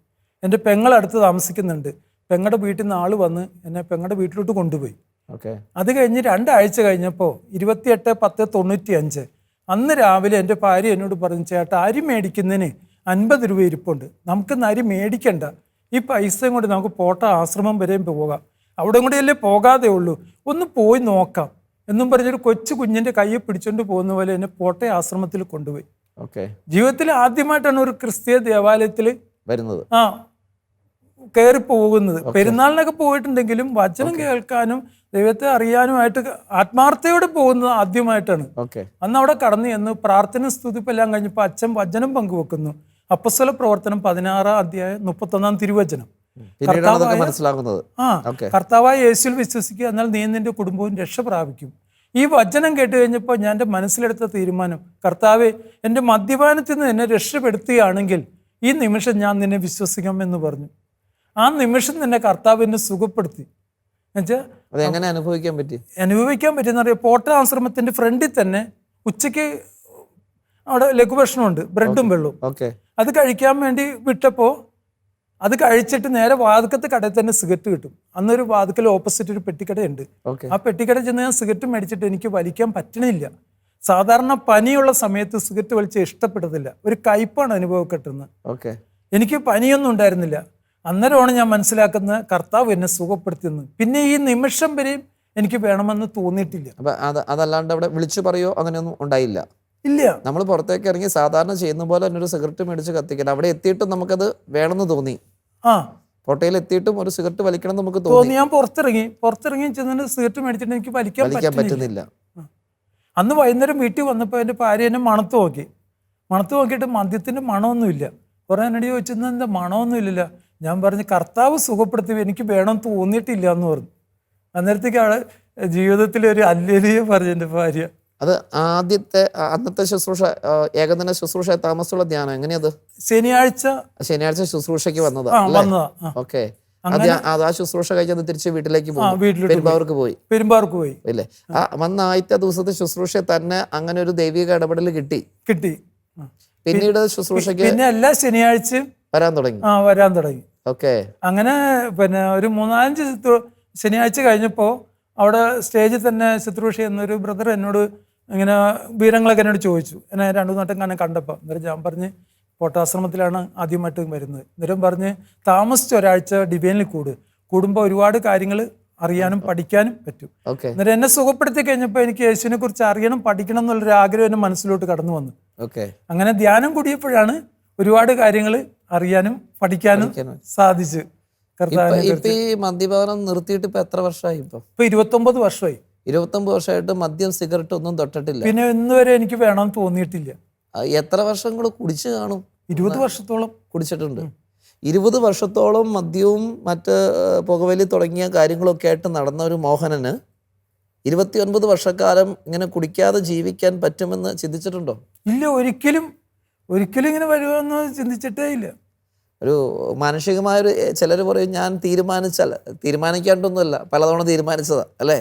എന്റെ പെങ്ങളടുത്ത് താമസിക്കുന്നുണ്ട്. പെങ്ങളുടെ വീട്ടിൽ നിന്ന് ആൾ വന്ന് എന്നെ പെങ്ങളുടെ വീട്ടിലോട്ട് കൊണ്ടുപോയി. ഓക്കെ. അത് കഴിഞ്ഞ് രണ്ടാഴ്ച കഴിഞ്ഞപ്പോൾ ഇരുപത്തിയെട്ട് പത്ത് തൊണ്ണൂറ്റി അഞ്ച് അന്ന് രാവിലെ എന്റെ ഭാര്യ എന്നോട് പറഞ്ഞു ചേട്ടാ അരി മേടിക്കുന്നതിന് അൻപത് രൂപ ഇരിപ്പുണ്ട്. നമുക്കിന്ന് അരി മേടിക്കണ്ട. ഈ പൈസയും കൊണ്ട് നമുക്ക് പോട്ട ആശ്രമം വരെയും പോകാം. അവിടെ കൂടെയല്ലേ പോകാതെ ഉള്ളൂ. ഒന്ന് പോയി നോക്കാം. എന്നും പറഞ്ഞൊരു കൊച്ചു കുഞ്ഞിന്റെ കൈ പിടിച്ചോണ്ട് പോകുന്ന പോലെ എന്നെ പോട്ടെ ആശ്രമത്തിൽ കൊണ്ടുപോയി. ഓക്കെ. ജീവിതത്തിൽ ആദ്യമായിട്ടാണ് ഒരു ക്രിസ്തീയ ദേവാലയത്തിൽ വരുന്നത്. ആ കയറി പോകുന്നത്. പെരുന്നാളിനൊക്കെ പോയിട്ടുണ്ടെങ്കിലും വചനം കേൾക്കാനും ദൈവത്തെ അറിയാനുമായിട്ട് ആത്മാർത്ഥയോടെ പോകുന്നത് ആദ്യമായിട്ടാണ്. അന്ന് അവിടെ കടന്നു എന്ന് പ്രാർത്ഥന സ്തുതിപ്പെല്ലാം കഴിഞ്ഞപ്പോൾ അച്ഛൻ വചനം പങ്കുവെക്കുന്നു. അപ്പസ്വല പ്രവർത്തനം പതിനാറാം അധ്യായം മുപ്പത്തൊന്നാം തിരുവചനം. മനസ്സിലാകുന്നത്. ആ കർത്താവായ യേശുവിൽ വിശ്വസിക്കുക എന്നാൽ നീ നിന്റെ കുടുംബവും രക്ഷ പ്രാപിക്കും. ഈ വചനം കേട്ട് കഴിഞ്ഞപ്പോൾ ഞാൻ എന്റെ മനസ്സിലെടുത്ത തീരുമാനം കർത്താവെ എന്റെ മദ്യപാനത്തിൽ നിന്ന് എന്നെ രക്ഷപ്പെടുത്തുകയാണെങ്കിൽ ഈ നിമിഷം ഞാൻ നിന്നെ വിശ്വസിക്കാം എന്ന് പറഞ്ഞു. ആ നിമിഷം തന്നെ കർത്താവ് എന്നെ സുഖപ്പെടുത്തി. എന്നുവെച്ചാൽ അനുഭവിക്കാൻ പറ്റി? അനുഭവിക്കാൻ പറ്റിയെന്ന് പറയാം പോട്ട ആശ്രമത്തിന്റെ ഫ്രണ്ടിൽ തന്നെ ഉച്ചയ്ക്ക് അവിടെ ലഘുഭക്ഷണമുണ്ട് ബ്രെഡും വെള്ളവും. ഓക്കെ. അത് കഴിക്കാൻ വേണ്ടി വിട്ടപ്പോൾ അത് കഴിച്ചിട്ട് നേരെ വാതുക്കത്തെ കടയിൽ തന്നെ സിഗരറ്റ് കിട്ടും. അന്നൊരു വാതുക്കൽ ഓപ്പോസിറ്റ് ഒരു പെട്ടിക്കടയുണ്ട്. ആ പെട്ടിക്കട ചെന്ന് ഞാൻ സിഗരറ്റ് മേടിച്ചിട്ട് എനിക്ക് വലിക്കാൻ പറ്റണില്ല. സാധാരണ പനിയുള്ള സമയത്ത് സിഗരറ്റ് വലിച്ച ഇഷ്ടപ്പെടുന്നില്ല. ഒരു കയ്പാണ് അനുഭവപ്പെട്ടുന്നത് ഓക്കെ. എനിക്ക് പനിയൊന്നും ഉണ്ടായിരുന്നില്ല. അന്നേരമാണ് ഞാൻ മനസ്സിലാക്കുന്നത് കർത്താവ് എന്നെ സുഖപ്പെടുത്തുന്നത് പിന്നെ ഈ നിമിഷം വരെയും എനിക്ക് വേണമെന്ന് തോന്നിയിട്ടില്ല. അതല്ലാണ്ട് അവിടെ വിളിച്ചു പറയോ അങ്ങനെയൊന്നും ഉണ്ടായില്ല? ഇല്ല. നമ്മൾ പുറത്തേക്ക് ഇറങ്ങി സാധാരണ ചെയ്യുന്ന പോലെ തന്നെ ഒരു സിഗരറ്റ് മേടിച്ച് കത്തിക്കണം. അവിടെ എത്തിയിട്ടും നമുക്കത് വേണമെന്ന് തോന്നി. ആ. കോട്ടയിൽ എത്തിയിട്ടും ഒരു സിഗരറ്റ് വലിക്കണം നമുക്ക് തോന്നി. ഞാൻ പുറത്തിറങ്ങി. പുറത്തിറങ്ങി ചെന്നിട്ട് സിഗരറ്റ് മേടിച്ചിട്ട് എനിക്ക് വലിക്കാൻ പറ്റുന്നില്ല. അന്ന് വൈകുന്നേരം വീട്ടിൽ വന്നപ്പോൾ എന്റെ ഭാര്യ എന്നെ മണത്ത് നോക്കി. മണത്ത് നോക്കിയിട്ട് മദ്യത്തിന്റെ മണമൊന്നുമില്ല. കുറേ എന്നോട് ചോദിച്ചെന്ന് എന്താ മണമൊന്നുമില്ലല്ലോ? ഞാൻ പറഞ്ഞു കർത്താവ് സുഖപ്പെടുത്തി എനിക്ക് വേണം തോന്നിയിട്ടില്ല എന്ന് പറഞ്ഞു. അന്നേരത്തേക്ക് അവൾ ജീവിതത്തിൽ ഒരു അല്ലേലിയ പറഞ്ഞു എന്റെ ഭാര്യ. അത് ആദ്യത്തെ അന്നത്തെ ശുശ്രൂഷ ഏകദിന ശുശ്രൂഷ താമസമുള്ള ധ്യാനം എങ്ങനെയത്? ശനിയാഴ്ച ശനിയാഴ്ച ശുശ്രൂഷയ്ക്ക് വന്നതാണ് വന്നതാ ഓക്കെ. അത് ആ- ശുശ്രൂഷ കഴിഞ്ഞത് തിരിച്ച് വീട്ടിലേക്ക് പോയി. പെരുമ്പാവൂർക്ക് പോയി. പെരുമ്പാർക്ക് പോയി. ഇല്ലേ? ആ വന്ന ആദ്യത്തെ ദിവസത്തെ ശുശ്രൂഷ തന്നെ അങ്ങനെ ഒരു ദൈവിക ഇടപെടൽ കിട്ടി. കിട്ടി. പിന്നീട് ശുശ്രൂഷയ്ക്ക് പിന്നെ എല്ലാ ശനിയാഴ്ചയും വരാൻ തുടങ്ങി. ആ വരാൻ തുടങ്ങി. ഓക്കെ. അങ്ങനെ പിന്നെ ഒരു മൂന്നാലഞ്ച് ശനിയാഴ്ച കഴിഞ്ഞപ്പോൾ അവിടെ സ്റ്റേജിൽ തന്നെ ശുശ്രൂഷ എന്നൊരു ബ്രദർ എന്നോട് ഇങ്ങനെ വീരങ്ങളൊക്കെ എന്നോട് ചോദിച്ചു. എന്നെ രണ്ടു നാട്ടം കാണാൻ കണ്ടപ്പോൾ അന്നേരം ഞാൻ പറഞ്ഞ് കോട്ടാശ്രമത്തിലാണ് ആദ്യമായിട്ട് വരുന്നത്. അന്നേരം പറഞ്ഞ് താമസിച്ച ഒരാഴ്ച ഡിബേനിൽ കൂട്. കൂടുമ്പോൾ ഒരുപാട് കാര്യങ്ങൾ അറിയാനും പഠിക്കാനും പറ്റും. എന്നിട്ട് എന്നെ സുഖപ്പെടുത്തി കഴിഞ്ഞപ്പോൾ എനിക്ക് യേശുവിനെ കുറിച്ച് അറിയണം പഠിക്കണം എന്നുള്ളൊരു ആഗ്രഹം എന്റെ മനസ്സിലോട്ട് കടന്നു വന്നു. ഓക്കെ. അങ്ങനെ ധ്യാനം കൂടിയപ്പോഴാണ് ഒരുപാട് കാര്യങ്ങൾ അറിയാനും പഠിക്കാനും. സാധിച്ചു. ഇപ്പൊ കർത്താവിനെ ഈ മദ്യപാനം നിർത്തിയിട്ട് ഇപ്പൊ എത്ര വർഷമായി ഇപ്പൊ? ഇപ്പൊ ഇരുപത്തൊമ്പത് വർഷമായി. ഇരുപത്തൊമ്പത് വർഷമായിട്ട് മദ്യം സിഗരറ്റ് ഒന്നും തൊട്ടിട്ടില്ല. പിന്നെ ഇന്നുവരെ എനിക്ക് വേണമെന്ന് തോന്നിയിട്ടില്ല. എത്ര വർഷങ്ങൾ കുടിച്ചു കാണും? ഇരുപത് വർഷത്തോളം. കുടിച്ചിട്ടുണ്ട്. ഇരുപത് വർഷത്തോളം മദ്യവും മറ്റ് പുകവലി തുടങ്ങിയ കാര്യങ്ങളൊക്കെ ആയിട്ട് നടന്ന ഒരു മോഹനന് ഇരുപത്തിയൊൻപത് വർഷക്കാലം ഇങ്ങനെ കുടിക്കാതെ ജീവിക്കാൻ പറ്റുമെന്ന് ചിന്തിച്ചിട്ടുണ്ടോ? ഇല്ല ഒരിക്കലും ഒരിക്കലും ഇങ്ങനെ വരുമെന്ന് ചിന്തിച്ചിട്ടേ ഇല്ല. ഒരു മാനസികമായൊരു ചിലർ പറയും ഞാൻ തീരുമാനിച്ചാൽ തീരുമാനിക്കാണ്ടൊന്നുമല്ല പലതവണ തീരുമാനിച്ചതാ അല്ലേ?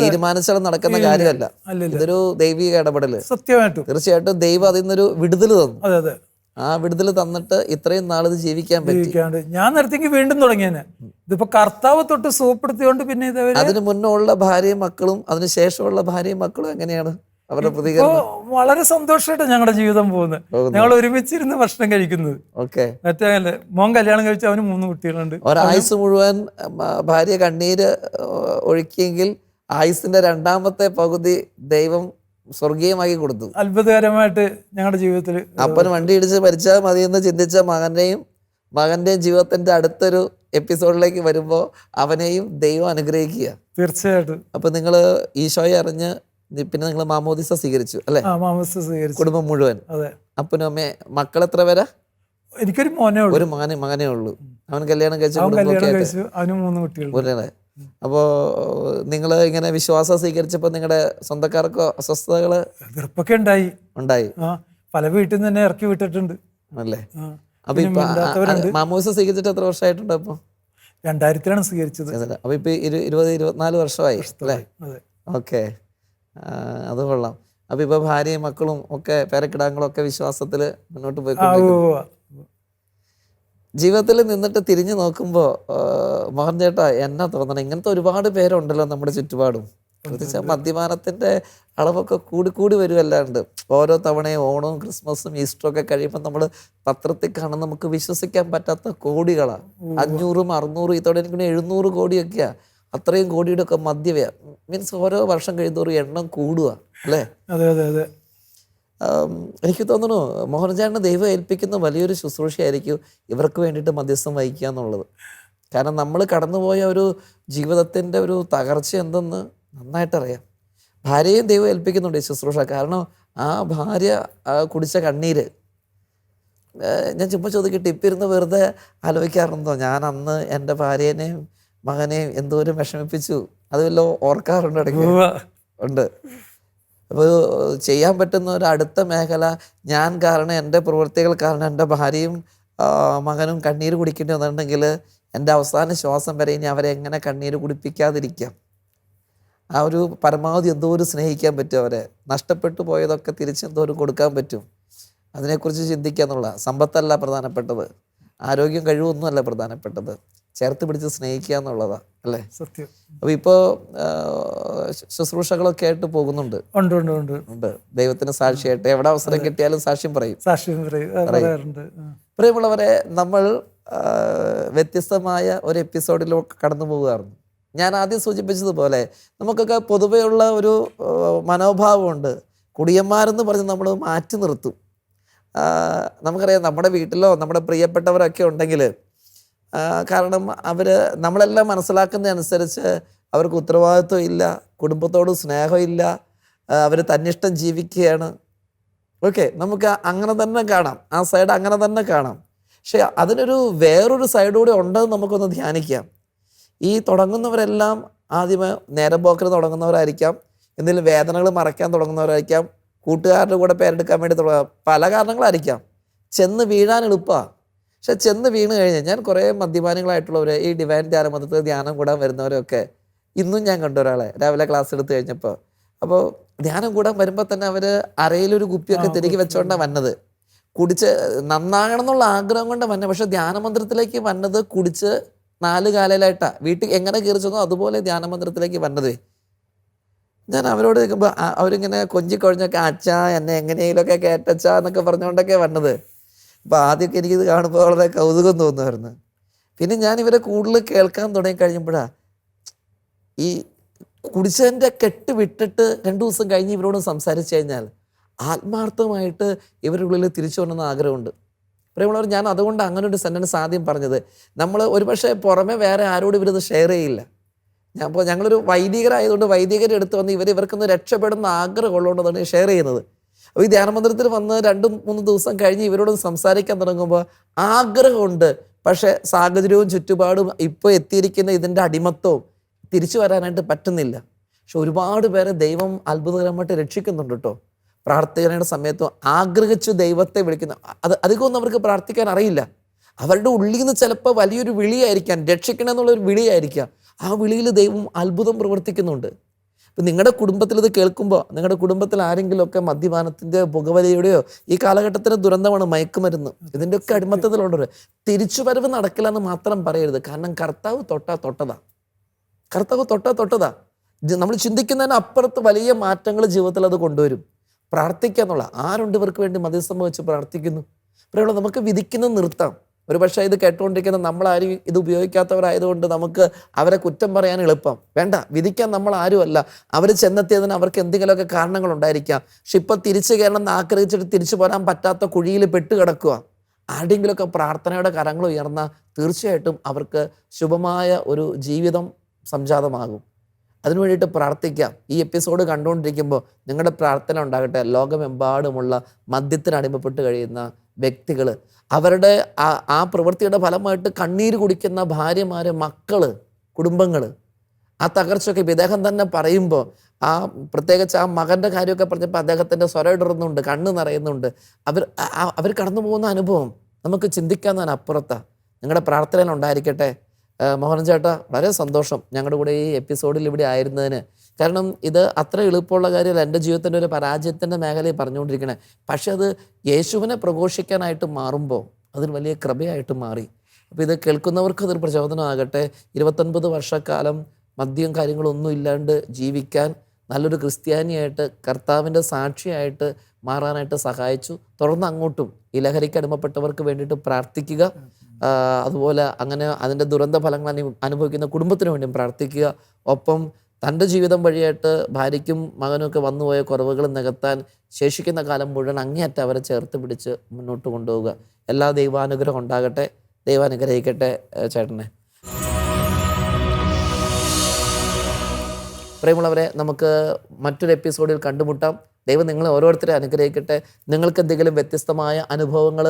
തീരുമാനിച്ചാൽ നടക്കുന്ന കാര്യമല്ല. ഇതൊരു ദൈവിക ഇടപെടൽ. സത്യമായിട്ടും. തീർച്ചയായിട്ടും ദൈവം അതിൽ നിന്നൊരു വിടുതൽ തന്നു. ആ വിടുതൽ തന്നിട്ട് ഇത്രയും നാൾ ഇത് ജീവിക്കാൻ പറ്റി. ഞാൻ നേരത്തേക്ക് വീണ്ടും തുടങ്ങിയെ ഇതിപ്പോ കർത്താവ് തൊട്ട് സുഖപ്പെടുത്തിയോണ്ട് പിന്നെ അതിന് മുന്നേ ഉള്ള ഭാര്യയും മക്കളും അതിന് ശേഷമുള്ള ഭാര്യയും മക്കളും എങ്ങനെയാണ്? അവരുടെ പ്രതികരണം. വളരെ സന്തോഷമായിട്ട് ഞങ്ങളുടെ ജീവിതം പോകുന്നത്. ഞങ്ങൾ ഒരുമിച്ചിരുന്ന് ഭക്ഷണം കഴിക്കുന്നത്. ഓക്കെ. മറ്റേ മോൻ കല്യാണം കഴിച്ച അവന് മൂന്ന് കുട്ടികളുണ്ട്. ഒരായുസ് മുഴുവൻ ഭാര്യ കണ്ണീര് ഒഴുക്കിയെങ്കിൽ ആയുസിന്റെ രണ്ടാമത്തെ പകുതി ദൈവം സ്വർഗീയമാക്കി കൊടുത്തു. അത്ഭുതകരമായിട്ട് ഞങ്ങളുടെ ജീവിതത്തിൽ അപ്പൻ വണ്ടി ഇടിച്ച് മരിച്ചാൽ മതിയെന്ന് ചിന്തിച്ച മകന്റെയും മകന്റെയും ജീവിതത്തിന്റെ അടുത്തൊരു എപ്പിസോഡിലേക്ക് വരുമ്പോൾ അവനെയും ദൈവം അനുഗ്രഹിക്കുക. തീർച്ചയായിട്ടും. അപ്പൊ നിങ്ങൾ ഈശോയെ അറിഞ്ഞ് പിന്നെ നിങ്ങൾ മാമോദിസ സ്വീകരിച്ചു അല്ലെ? ആ മാമസ് സ്വീകരിച്ചു. കുടുംബം മുഴുവൻ. അതെ. അപ്പനും അമ്മയെ മക്കൾ എത്ര പേരാ? എനിക്കൊരു മോനേ ഉള്ളൂ. ഒരു മകനെ മകനേ ഉള്ളൂ. അവൻ കല്യാണം കഴിച്ച അവന് മൂന്ന് കുട്ടികൾ അപ്പോൾ നിങ്ങൾ ഇങ്ങനെ വിശ്വാസം സ്വീകരിച്ചപ്പോൾ നിങ്ങളുടെ സ്വന്തക്കാർക്കോ അസ്വസ്ഥതകൾ വെറുപ്പൊക്കെ ഉണ്ടായി. ഉണ്ടായി. പല വീട്ടിൽ നിന്ന് തന്നെ ഇറക്കി വിട്ടിട്ടുണ്ട്. അല്ലേ. അപ്പൊ ഇപ്പൊ. മാമോസ് സ്വീകരിച്ചിട്ട് എത്ര വർഷമായിട്ടുണ്ട് അപ്പൊ രണ്ടായിരത്തിലാണ് സ്വീകരിച്ചത്. അപ്പൊ ഇപ്പൊ ഇരു- ഇരുപത് ഇരുപത്തിനാല് വർഷമായി അല്ലേ? ഓക്കെ. അത് കൊള്ളാം. അപ്പൊ ഇപ്പൊ ഭാര്യയും മക്കളും ഒക്കെ പേരക്കിടാങ്ങളും ഒക്കെ വിശ്വാസത്തിൽ മുന്നോട്ട് ഉവ്വ്. ജീവിതത്തിൽ നിന്നിട്ട് തിരിഞ്ഞു നോക്കുമ്പോ മോഹൻ ചേട്ടാ എന്നാ തോന്നണം? ഇങ്ങനത്തെ ഒരുപാട് പേരുണ്ടല്ലോ നമ്മുടെ ചുറ്റുപാടും. പ്രത്യേകിച്ച് മദ്യപാനത്തിന്റെ അളവൊക്കെ കൂടി കൂടി വരുമല്ലാണ്ട് ഓരോ തവണയും ഓണവും ക്രിസ്മസും ഈസ്റ്ററും ഒക്കെ കഴിയുമ്പോൾ നമ്മൾ പത്രത്തിൽ കാണാൻ നമുക്ക് വിശ്വസിക്കാൻ പറ്റാത്ത കോടികളാണ് അഞ്ഞൂറും അറുന്നൂറും ഇതോടെ എനിക്ക് എഴുന്നൂറ് കോടിയൊക്കെയാ. അത്രയും കോടിയുടെ ഒക്കെ മദ്യവ്യ മീൻസ് ഓരോ വർഷം കഴിയുന്നോറും എണ്ണം കൂടുക അല്ലേ? അതെ അതെ അതെ. എനിക്ക് തോന്നുന്നു മോഹൻചാണ്ടിനെ ദൈവം ഏൽപ്പിക്കുന്ന വലിയൊരു ശുശ്രൂഷയായിരിക്കും ഇവർക്ക് വേണ്ടിയിട്ട് മധ്യസ്ഥം വഹിക്കുക എന്നുള്ളത്. കാരണം നമ്മൾ കടന്നുപോയ ഒരു ജീവിതത്തിന്റെ ഒരു തകർച്ച എന്തെന്ന് നന്നായിട്ടറിയാം. ഭാര്യയും ദൈവം ഏൽപ്പിക്കുന്നുണ്ട് ഈ ശുശ്രൂഷ. കാരണം ആ ഭാര്യ കുടിച്ച കണ്ണീര് ഞാൻ ചുമ്മാ ചോദിക്കട്ടെ ഇപ്പം ഇരുന്ന് വെറുതെ ആലോചിക്കാറുണ്ടോ? ഞാൻ അന്ന് എന്റെ ഭാര്യേനെയും മകനെയും എന്തോരം വിഷമിപ്പിച്ചു. അത് വല്ലോ ഓർക്കാറുണ്ട് ഇടയ്ക്ക്? ഉണ്ട്. അപ്പോൾ ചെയ്യാൻ പറ്റുന്ന ഒരു അടുത്ത മേഖല ഞാൻ കാരണം എന്റെ പ്രവൃത്തികൾ കാരണം എന്റെ ഭാര്യയും മകനും കണ്ണീര് കുടിക്കേണ്ടി വന്നിട്ടുണ്ടെങ്കിൽ എന്റെ അവസാന ശ്വാസം വരെ ഇനി അവരെ എങ്ങനെ കണ്ണീര് കുടിപ്പിക്കാതിരിക്കാം? ആ ഒരു പരമാവധി എന്തോരം സ്നേഹിക്കാൻ പറ്റും അവരെ. നഷ്ടപ്പെട്ടു പോയതൊക്കെ തിരിച്ച് എന്തോരം കൊടുക്കാൻ പറ്റും. അതിനെക്കുറിച്ച് ചിന്തിക്കുക എന്നുള്ള സമ്പത്തല്ല പ്രധാനപ്പെട്ടത്. ആരോഗ്യം കഴിവൊന്നുമല്ല പ്രധാനപ്പെട്ടത്. ചേർത്ത് പിടിച്ച് സ്നേഹിക്കുക എന്നുള്ളതാണ് അല്ലേ? സത്യം. അപ്പോൾ ഇപ്പോ ശുശ്രൂഷകളൊക്കെ ആയിട്ട് പോകുന്നുണ്ട്. ഉണ്ട് ഉണ്ട് ഉണ്ട്. ഉണ്ട്. ദൈവത്തിന് സാക്ഷിയായിട്ട് എവിടെ അവസരം കിട്ടിയാലും സാക്ഷ്യം പറയും. സാക്ഷ്യം പറയാറുണ്ട്. പ്രിയമുള്ളവരെ നമ്മൾ വ്യത്യസ്തമായ ഒരു എപ്പിസോഡിലൊക്കെ കടന്നു പോകുകയായിരുന്നു ഞാൻ ആദ്യം സൂചിപ്പിച്ചതുപോലെ നമുക്കൊക്കെ പൊതുവെയുള്ള ഒരു മനോഭാവമുണ്ട്. കുടിയന്മാരെന്ന് പറഞ്ഞ് നമ്മൾ മാറ്റി നിർത്തും. നമുക്കറിയാം നമ്മുടെ വീട്ടിലോ നമ്മുടെ പ്രിയപ്പെട്ടവരൊക്കെ ഉണ്ടെങ്കിൽ കാരണം അവർ നമ്മളെല്ലാം മനസ്സിലാക്കുന്നതനുസരിച്ച് അവർക്ക് ഉത്തരവാദിത്വം ഇല്ല കുടുംബത്തോട് സ്നേഹമില്ല അവർ തന്നിഷ്ടം ജീവിക്കുകയാണ്. ഓക്കെ നമുക്ക് അങ്ങനെ തന്നെ കാണാം. ആ സൈഡ് അങ്ങനെ തന്നെ കാണാം. പക്ഷെ അതിനൊരു വേറൊരു സൈഡ് കൂടി ഉണ്ടെന്ന് നമുക്കൊന്ന് ധ്യാനിക്കാം. ഈ തുടങ്ങുന്നവരെല്ലാം ആദ്യമേ നേരം പോക്കിന് തുടങ്ങുന്നവരായിരിക്കാം. എന്തെങ്കിലും വേദനകൾ മറയ്ക്കാൻ തുടങ്ങുന്നവരായിരിക്കാം. കൂട്ടുകാരുടെ കൂടെ പേരെടുക്കാൻ വേണ്ടി തുടങ്ങാം. പല കാരണങ്ങളായിരിക്കാം. ചെന്ന് വീഴാൻ എളുപ്പമാണ്. പക്ഷെ ചെന്ന് വീണ് കഴിഞ്ഞ് ഞാൻ കുറേ മദ്യപാനികളായിട്ടുള്ളവരെ ഈ ഡിവൈൻ ധ്യാനമതത്തിൽ ധ്യാനം കൂടാൻ വരുന്നവരൊക്കെ ഇന്നും ഞാൻ കണ്ട ഒരാളെ രാവിലെ ക്ലാസ് എടുത്തു കഴിഞ്ഞപ്പോൾ. അപ്പോൾ ധ്യാനം കൂടാൻ വരുമ്പോൾ തന്നെ അവർ അരയിലൊരു കുപ്പിയൊക്കെ തിരികെ വെച്ചോണ്ടാണ് വന്നത്. കുടിച്ച് നന്നാകണം എന്നുള്ള ആഗ്രഹം കൊണ്ട് വന്നത് പക്ഷെ ധ്യാനമന്ത്രത്തിലേക്ക് വന്നത് കുടിച്ച് നാല് കാലയിലായിട്ടാ. വീട്ടിൽ എങ്ങനെ കയറി ചെന്നോ അതുപോലെ ധ്യാനമന്ത്രത്തിലേക്ക് വന്നത്. ഞാൻ അവരോട് നിൽക്കുമ്പോൾ അവരിങ്ങനെ കൊഞ്ചി അച്ഛ അച്ഛാ എന്നെ എങ്ങനെയെങ്കിലുമൊക്കെ കേട്ടച്ചാ എന്നൊക്കെ പറഞ്ഞുകൊണ്ടൊക്കെ വന്നത്. അപ്പോൾ ആദ്യമൊക്കെ എനിക്കിത് കാണുമ്പോൾ വളരെ കൗതുകം തോന്നുമായിരുന്നു. പിന്നെ ഞാൻ ഇവരെ കൂടുതൽ കേൾക്കാൻ തുടങ്ങി കഴിയുമ്പോഴാ ഈ കുടിച്ചതിന്റെ കെട്ട് വിട്ടിട്ട് രണ്ടു ദിവസം കഴിഞ്ഞ് ഇവരോട് സംസാരിച്ചു കഴിഞ്ഞാൽ ആത്മാർത്ഥമായിട്ട് ഇവരുടെ ഉള്ളിൽ തിരിച്ചു വരണമെന്ന് ആഗ്രഹമുണ്ട്. പ്രിയമുള്ളവർ ഞാൻ അതുകൊണ്ട് അങ്ങനെ ഒരു സെന്റൻസ് ആദ്യം പറഞ്ഞത് നമ്മൾ ഒരുപക്ഷെ പുറമെ വേറെ ആരോടും ഇവരിത് ഷെയർ ചെയ്യില്ല. ഞാൻ അപ്പോൾ ഞങ്ങളൊരു വൈദികരായതുകൊണ്ട് വൈദികരെ എടുത്ത് വന്ന് ഇവർ ഇവർക്കൊന്ന് രക്ഷപ്പെടുന്ന ആഗ്രഹമുള്ളതുകൊണ്ടാണ് ഷെയർ ചെയ്യുന്നത്. അപ്പോൾ ഈ ധ്യാനമന്ദിരത്തിൽ വന്ന് രണ്ടും മൂന്ന് ദിവസം കഴിഞ്ഞ് ഇവരോട് സംസാരിക്കാൻ തുടങ്ങുമ്പോൾ ആഗ്രഹമുണ്ട്. പക്ഷേ സാഹചര്യവും ചുറ്റുപാടും ഇപ്പോൾ എത്തിയിരിക്കുന്ന ഇതിന്റെ അടിമത്വവും തിരിച്ചു വരാനായിട്ട് പറ്റുന്നില്ല. പക്ഷെ ഒരുപാട് പേരെ ദൈവം അത്ഭുതകരമായിട്ട് രക്ഷിക്കുന്നുണ്ട് കേട്ടോ. പ്രാർത്ഥനയുടെ സമയത്തും ആഗ്രഹിച്ചു ദൈവത്തെ വിളിക്കുന്ന അത് അധികമൊന്നും അവർക്ക് പ്രാർത്ഥിക്കാൻ അറിയില്ല. അവരുടെ ഉള്ളിൽ നിന്ന് ചിലപ്പോൾ വലിയൊരു വിളിയായിരിക്കാം. രക്ഷിക്കണം ഒരു വിളിയായിരിക്കാം. ആ വിളിയിൽ ദൈവം അത്ഭുതം പ്രവർത്തിക്കുന്നുണ്ട്. ഇപ്പം നിങ്ങളുടെ കുടുംബത്തിൽ ഇത് കേൾക്കുമ്പോൾ നിങ്ങളുടെ കുടുംബത്തിൽ ആരെങ്കിലുമൊക്കെ മദ്യപാനത്തിന്റെ പുകവലിയുടെയോ ഈ കാലഘട്ടത്തിന് ദുരന്തമാണ് മയക്കുമരുന്ന്. ഇതിന്റെയൊക്കെ അടിമത്തത്തിലുള്ളവർ തിരിച്ചുവരവ് നടക്കില്ല എന്ന് മാത്രം പറയരുത്. കാരണം കർത്താവ് തൊട്ടാ തൊട്ടതാ. കർത്താവ് തൊട്ടാ തൊട്ടതാ. നമ്മൾ ചിന്തിക്കുന്നതിന് അപ്പുറത്ത് വലിയ മാറ്റങ്ങൾ ജീവിതത്തിൽ അത് കൊണ്ടുവരും. പ്രാർത്ഥിക്കുക എന്നുള്ള ആരുണ്ട് ഇവർക്ക് വേണ്ടി മധ്യസ്ഥം വെച്ച് പ്രാർത്ഥിക്കുന്നു? പറയുമ്പോൾ നമുക്ക് വിധിക്കുന്നത് നിർത്താം. ഒരു പക്ഷേ ഇത് കേട്ടുകൊണ്ടിരിക്കുന്ന നമ്മളാരും ഇത് ഉപയോഗിക്കാത്തവരായതുകൊണ്ട് നമുക്ക് അവരെ കുറ്റം പറയാൻ എളുപ്പം. വേണ്ട വിധിക്കാൻ നമ്മൾ ആരുമല്ല. അവർ ചെന്നെത്തിയതിന് അവർക്ക് എന്തെങ്കിലുമൊക്കെ കാരണങ്ങൾ ഉണ്ടായിരിക്കാം പക്ഷെ ഇപ്പം തിരിച്ചു കയറണം എന്ന് ആഗ്രഹിച്ചിട്ട് തിരിച്ചു പോരാൻ പറ്റാത്ത കുഴിയിൽ പെട്ട് കിടക്കുക. ആരുടെങ്കിലുമൊക്കെ പ്രാർത്ഥനയുടെ കരങ്ങൾ ഉയർന്ന തീർച്ചയായിട്ടും അവർക്ക് ശുഭമായ ഒരു ജീവിതം സംജാതമാകും. അതിനു വേണ്ടിയിട്ട് പ്രാർത്ഥിക്കാം. ഈ എപ്പിസോഡ് കണ്ടുകൊണ്ടിരിക്കുമ്പോൾ നിങ്ങളുടെ പ്രാർത്ഥന ഉണ്ടാകട്ടെ. ലോകമെമ്പാടുമുള്ള മദ്യത്തിന് അടിമപ്പെട്ട് കഴിയുന്ന വ്യക്തികൾ അവരുടെ ആ ആ പ്രവൃത്തിയുടെ ഫലമായിട്ട് കണ്ണീര് കുടിക്കുന്ന ഭാര്യമാർ മക്കൾ കുടുംബങ്ങൾ ആ തകർച്ചയൊക്കെ ഇദ്ദേഹം തന്നെ പറയുമ്പോൾ ആ പ്രത്യേകിച്ച് ആ മകന്റെ കാര്യമൊക്കെ പറഞ്ഞപ്പോൾ അദ്ദേഹത്തിന്റെ സ്വരം ഇടറുന്നുണ്ട് കണ്ണ് നിറയുന്നുണ്ട്. അവർ അവർ കടന്നു പോകുന്ന അനുഭവം നമുക്ക് ചിന്തിക്കാവുന്നതിന് അപ്പുറത്താണ് നിങ്ങളുടെ പ്രാർത്ഥനയിൽ ഉണ്ടായിരിക്കട്ടെ. മോഹനൻ ചേട്ടാ വളരെ സന്തോഷം ഞങ്ങളുടെ കൂടെ ഈ എപ്പിസോഡിൽ ഇവിടെ ആയിരുന്നതിന്. കാരണം ഇത് അത്ര എളുപ്പമുള്ള കാര്യമല്ല. എന്റെ ജീവിതത്തിന്റെ ഒരു പരാജയത്തിന്റെ മേഖലയിൽ പറഞ്ഞുകൊണ്ടിരിക്കണേ. പക്ഷെ അത് യേശുവിനെ പ്രഘോഷിക്കാനായിട്ട് മാറുമ്പോൾ അതിന് വലിയ കൃപയായിട്ട് മാറി. അപ്പോൾ ഇത് കേൾക്കുന്നവർക്ക് അതൊരു പ്രചോദനമാകട്ടെ ഇരുപത്തൊൻപത് വർഷക്കാലം മദ്യം കാര്യങ്ങളൊന്നും ഇല്ലാണ്ട് ജീവിക്കാൻ നല്ലൊരു ക്രിസ്ത്യാനിയായിട്ട് കർത്താവിന്റെ സാക്ഷിയായിട്ട് മാറാനായിട്ട് സഹായിച്ചു. തുടർന്ന് അങ്ങോട്ടും ഈ ലഹരിക്ക് അടിമപ്പെട്ടവർക്ക് വേണ്ടിയിട്ട് പ്രാർത്ഥിക്കുക. അതുപോലെ അങ്ങനെ അതിന്റെ ദുരന്ത ഫലങ്ങൾ അനുഭവിക്കുന്ന കുടുംബത്തിന് വേണ്ടിയും പ്രാർത്ഥിക്കുക. ഒപ്പം തന്റെ ജീവിതം വഴിയായിട്ട് ഭാര്യയ്ക്കും മകനും ഒക്കെ വന്നുപോയ കുറവുകൾ നികത്താൻ ശേഷിക്കുന്ന കാലം മുഴുവൻ അങ്ങേയറ്റം അവരെ ചേർത്ത് പിടിച്ച് മുന്നോട്ട് കൊണ്ടുപോവുക. എല്ലാ ദൈവാനുഗ്രഹം ഉണ്ടാകട്ടെ. ദൈവാനുഗ്രഹിക്കട്ടെ ചേട്ടനെ. പ്രേമുള്ളവരെ നമുക്ക് മറ്റൊരു എപ്പിസോഡിൽ കണ്ടുമുട്ടാം. ദൈവം നിങ്ങളെ ഓരോരുത്തരെ അനുഗ്രഹിക്കട്ടെ. നിങ്ങൾക്ക് എന്തെങ്കിലും വ്യത്യസ്തമായ അനുഭവങ്ങൾ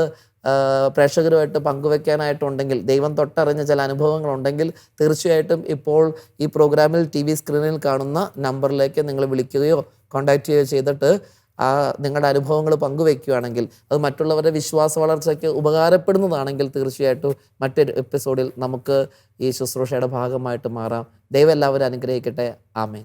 പ്രേക്ഷകരുമായിട്ട് പങ്കുവെക്കാനായിട്ടുണ്ടെങ്കിൽ ദൈവം തൊട്ടറിഞ്ഞ ചില അനുഭവങ്ങളുണ്ടെങ്കിൽ തീർച്ചയായിട്ടും ഇപ്പോൾ ഈ പ്രോഗ്രാമിൽ ടി വി സ്ക്രീനിൽ കാണുന്ന നമ്പറിലേക്ക് നിങ്ങൾ വിളിക്കുകയോ കോൺടാക്റ്റ് ചെയ്യുകയോ ചെയ്തിട്ട് ആ നിങ്ങളുടെ അനുഭവങ്ങൾ പങ്കുവെക്കുകയാണെങ്കിൽ അത് മറ്റുള്ളവരുടെ വിശ്വാസ വളർച്ചയ്ക്ക് ഉപകാരപ്പെടുന്നതാണെങ്കിൽ തീർച്ചയായിട്ടും മറ്റൊരു എപ്പിസോഡിൽ നമുക്ക് ഈ ശുശ്രൂഷയുടെ ഭാഗമായിട്ട് മാറാം. ദൈവം എല്ലാവരും അനുഗ്രഹിക്കട്ടെ. ആമേൻ.